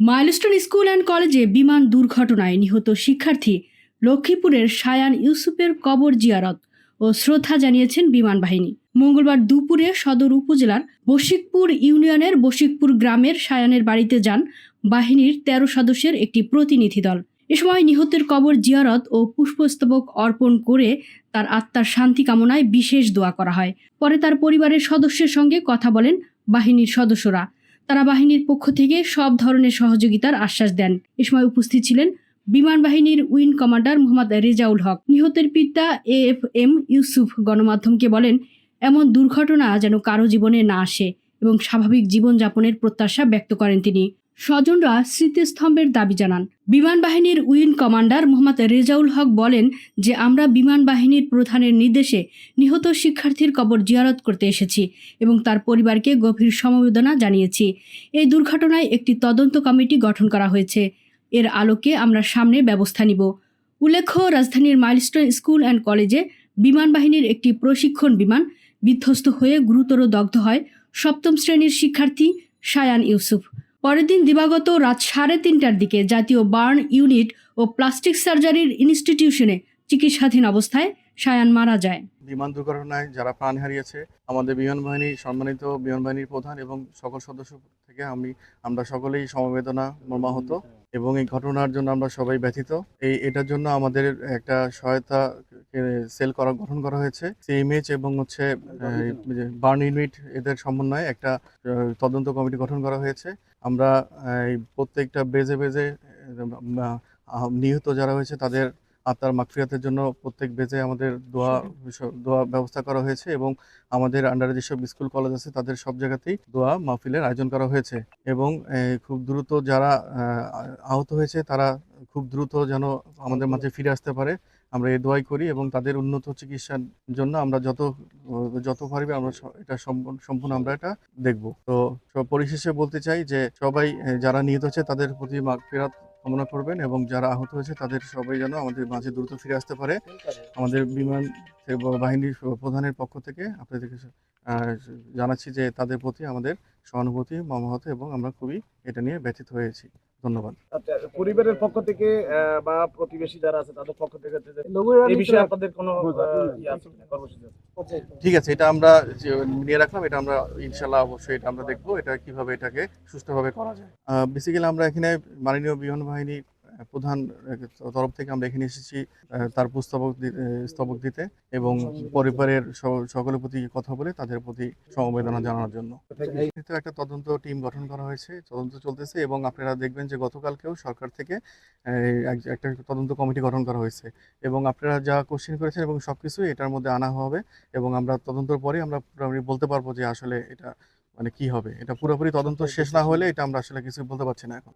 Milestone school and কলেজে বিমান দুর্ঘটনায় নিহত শিক্ষার্থী লক্ষ্মীপুরের সায়ান ইউসুফের কবর জিয়ারত ও শ্রদ্ধা জানিয়েছেন বিমান বাহিনী। মঙ্গলবার দুপুরে সদর উপজেলার বশিকপুর ইউনিয়নের বশিকপুর গ্রামের সায়ানের বাড়িতে যান বাহিনীর তেরো সদস্যের একটি প্রতিনিধি দল। এ সময় নিহতের কবর জিয়ারত ও পুষ্পস্তবক অর্পণ করে তার আত্মার শান্তি কামনায় বিশেষ দোয়া করা হয়। পরে তার পরিবারের সদস্যের সঙ্গে কথা বলেন বাহিনীর সদস্যরা। তারা বাহিনীর পক্ষ থেকে সব ধরনের সহযোগিতার আশ্বাস দেন। এ সময় উপস্থিত ছিলেন বিমান বাহিনীর উইং কমান্ডার মোহাম্মদ রেজাউল হক। নিহতের পিতা এ এফ এম ইউসুফ গণমাধ্যমকে বলেন, এমন দুর্ঘটনা যেন কারও জীবনে না আসে এবং স্বাভাবিক জীবনযাপনের প্রত্যাশা ব্যক্ত করেন তিনি। স্বজনরা স্মৃতিস্তম্ভের দাবি জানান। বিমান বাহিনীর উইন কমান্ডার মোহাম্মদ রেজাউল হক বলেন যে, আমরা বিমান বাহিনীর প্রধানের নির্দেশে নিহত শিক্ষার্থীর কবর জিয়ারত করতে এসেছি এবং তার পরিবারকে গভীর সমবেদনা জানিয়েছি। এই দুর্ঘটনায় একটি তদন্ত কমিটি গঠন করা হয়েছে। এর আলোকে আমরা সামনে ব্যবস্থা নিব। উল্লেখ্য, রাজধানীর মাইলস্টোন স্কুল অ্যান্ড কলেজে বিমান বাহিনীর একটি প্রশিক্ষণ বিমান বিধ্বস্ত হয়ে গুরুতর দগ্ধ হয় সপ্তম শ্রেণির শিক্ষার্থী সায়ান ইউসুফ। পরের দিন দিবাগত রাত সাড়ে তিনটার দিকে জাতীয় বার্ন ইউনিট ও প্লাস্টিক সার্জারির ইনস্টিটিউশনে চিকিৎসাধীন অবস্থায় সায়ান মারা যায়। বিমান দুর্ঘটনায় যারা প্রাণ হারিয়েছে, আমাদের বিমান বাহিনী সম্মানিত বিমান বাহিনীর প্রধান এবং সকল সদস্য থেকে আমি, আমরা সকলেই সমবেদনা মর্মাহত এবং এই ঘটনার জন্য আমরা সবাই ব্যথিত। এই এটার জন্য আমাদের একটা সহায়তা সেল করা গঠন করা হয়েছে। সিএমএইচ এবং হচ্ছে বার্ন ইউনিট এদের সমন্বয়ে একটা তদন্ত কমিটি গঠন করা হয়েছে। আমরা এই প্রত্যেকটা বেজে বেজে নিহত যারা হয়েছে তাদের আত্মার মাগফিরাতের জন্য প্রত্যেক বেজে আমাদের দোয়া দোয়া ব্যবস্থা করা হয়েছে এবং আমাদের আন্ডারে যেসব স্কুল কলেজ আছে তাদের সব জায়গাতেই দোয়া মাহফিলের আয়োজন করা হয়েছে। এবং খুব দ্রুত যারা আহত হয়েছে তারা খুব দ্রুত যেন আমাদের মাঝে ফিরে আসতে পারে। আমরা এই দোয়াই করি এবং তাদের উন্নত চিকিৎসার জন্য আমরা যত যত পারবে আমরা এটা সম্পূর্ণ আমরা এটা দেখব। তো পরিশেষে বলতে চাই যে সবাই যারা নিহত হচ্ছে তাদের প্রতি মাগফিরাত কামনা করবেন এবং যারা আহত হয়েছে তাদের সবাই যেন আমাদের মাঝে দ্রুত ফিরে আসতে পারে। আমাদের বিমান বাহিনীর প্রধানের পক্ষ থেকে আপনাদেরকে জানাচ্ছি যে তাদের প্রতি আমাদের সহানুভূতি মমহত এবং আমরা খুবই এটা নিয়ে ব্যথিত হয়েছি। ধন্যবাদ। আচ্ছা পরিবারের পক্ষ থেকে বা প্রতিবেশী যারা আছে তাদের পক্ষ থেকে এই বিষয়ে আপনাদের কোনো ইয়ে? ঠিক আছে এটা আমরা যে নিয়ে রাখলাম এটা আমরা ইনশাল্লাহ অবশ্যই এটা আমরা দেখব এটা কীভাবে এটাকে সুষ্ঠুভাবে করা যায়। বেসিক্যালি আমরা এখানে মাননীয় বিমান বাহিনী প্রধান তরফ থেকে আমরা এখানে এসেছি তার পুস্তবক স্তবক দিতে এবং পরিবারের সকলের প্রতি কথা বলে তাদের প্রতি সমবেদনা জানানোর জন্য। একটা তদন্ত টিম গঠন করা হয়েছে, তদন্ত চলতেছে এবং আপনারা দেখবেন যে গতকালকেও সরকার থেকে এক- একটা তদন্ত কমিটি গঠন করা হয়েছে এবং আপনারা যা কোশ্চেন করেছেন এবং সব কিছুই এটার মধ্যে আনা হবে এবং আমরা তদন্তের পরে আমরা বলতে পারব যে আসলে এটা মানে কি হবে। এটা পুরোপুরি তদন্ত শেষ না হলে এটা আমরা আসলে কিছু বলতে পারছি না এখন।